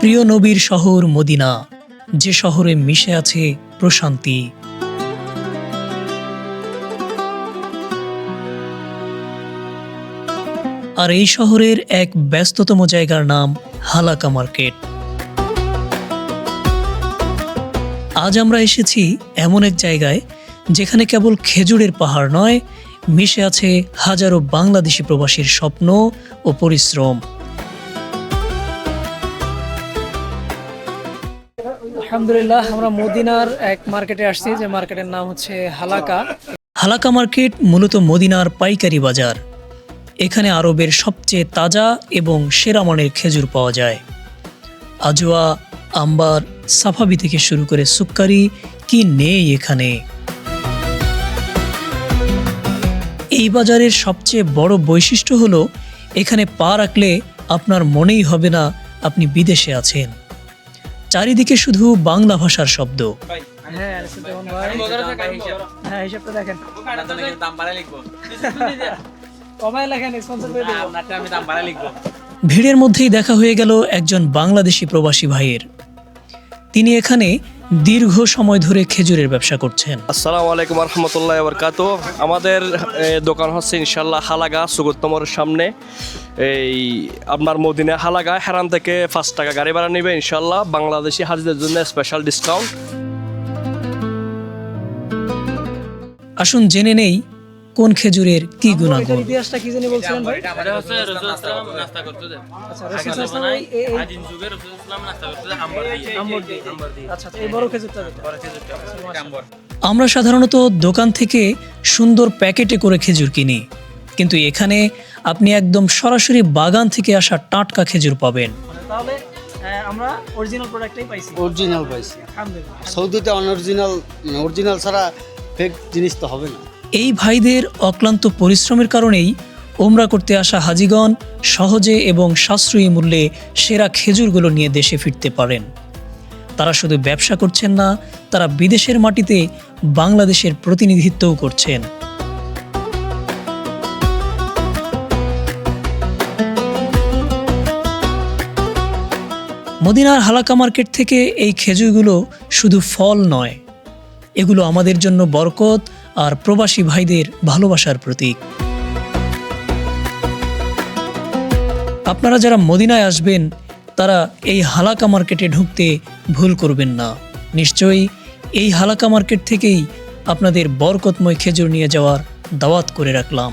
প্রিয় নবীর শহর মদিনা। যে শহরে মিশে আছে প্রশান্তি। আর এই শহরের এক ব্যস্ততম জায়গার নাম হালাকা মার্কেট। আজ আমরা এসেছি এমন এক জায়গায়, যেখানে কেবল খেজুরের পাহাড় নয়, মিশে আছে হাজারো বাংলাদেশি প্রবাসীর স্বপ্ন ও পরিশ্রম। আলহামদুলিল্লাহ, আমরা মদিনার এক মার্কেটে আসছি, যে মার্কেটের নাম হচ্ছে হালাকা। হালাকা মার্কেট মূলত মদিনার পাইকারি বাজার। এখানে আরবের সবচেয়ে তাজা এবং সেরা মানের খেজুর পাওয়া যায়। আজোয়া, আম্বার, সাফাবি থেকে শুরু করে সুক্কারি, কি নেই এখানে? এই বাজারের সবচেয়ে বড় বৈশিষ্ট্য হলো, এখানে পা রাখলে আপনার মনেই হবে না আপনি বিদেশে আছেন। চারিদিকে শুধু বাংলা ভাষার শব্দ। হ্যাঁ ভিড়ের মধ্যেই দেখা হয়ে গেল একজন বাংলাদেশি প্রবাসী ভাইয়ের। তিনি এখানে দীর্ঘ সময় ধরে খেজুরের ব্যবসা করছেন। আসসালামু আলাইকুম রহমতুল্লাহ বরকাত আমাদের দোকান হচ্ছে ইনশাল্লাহ হালাগা সুগোত্তমর সামনে। এই আপনার মদিনা হালাগা হেরান থেকে পাঁচ টাকা গাড়ি ভাড়া নেবে ইনশাল্লাহ বাংলাদেশি হাজিদের জন্য স্পেশাল ডিসকাউন্ট আসুন জেনে নেই কোন খেজুরের কি গুণাগুণ? ইতিহাসটা কি জানি বলছিলেন ভাই? এটা হচ্ছে রসুল ইসলাম নাস্তা করতে দেন আচ্ছা রসুল ইসলাম এই- এই- এই আদিম যুগে রসুল ইসলাম নাস্তা করতে দেন আম্বার দিয়ে। আম্বর দিয়ে। আচ্ছা আচ্ছা, এই বড় খেজুরটা যেটা। খেজুরটা আম্বার আমরা সাধারণত দোকান থেকে সুন্দর প্যাকেটে করে খেজুর কিনি। কিন্তু এখানে আপনি একদম সরাসরি বাগান থেকে আসা টাটকা খেজুর পাবেন। মানে তাহলে আমরা অরিজিনাল প্রোডাক্টটাই পাইছি। অরিজিনাল পাইছি। আলহামদুলিল্লাহ। সৌদিতে অনঅরিজিনাল মানে অরিজিনাল ছাড়া ফেক জিনিস তো হবে না। এই ভাইদের অক্লান্ত পরিশ্রমের কারণেই ওমরা করতে আসা হাজিগণ সহজে এবং সাশ্রয়ী মূল্যে সেরা খেজুরগুলো নিয়ে দেশে ফিরতে পারেন। তারা শুধু ব্যবসা করছেন না, তারা বিদেশের মাটিতে বাংলাদেশের প্রতিনিধিত্বও করছেন। মদিনার হালাকা মার্কেট থেকে এই খেজুরগুলো শুধু ফল নয়, এগুলো আমাদের জন্য বরকত আর প্রবাসী ভাইদের ভালোবাসার প্রতীক। আপনারা যারা মদিনায় আসবেন, তারা এই হালাকা মার্কেটে ঢুকতে ভুল করবেন না। নিশ্চয়ই এই হালাকা মার্কেট থেকেই আপনাদের বরকতময় খেজুর নিয়ে যাওয়ার দাওয়াত করে রাখলাম।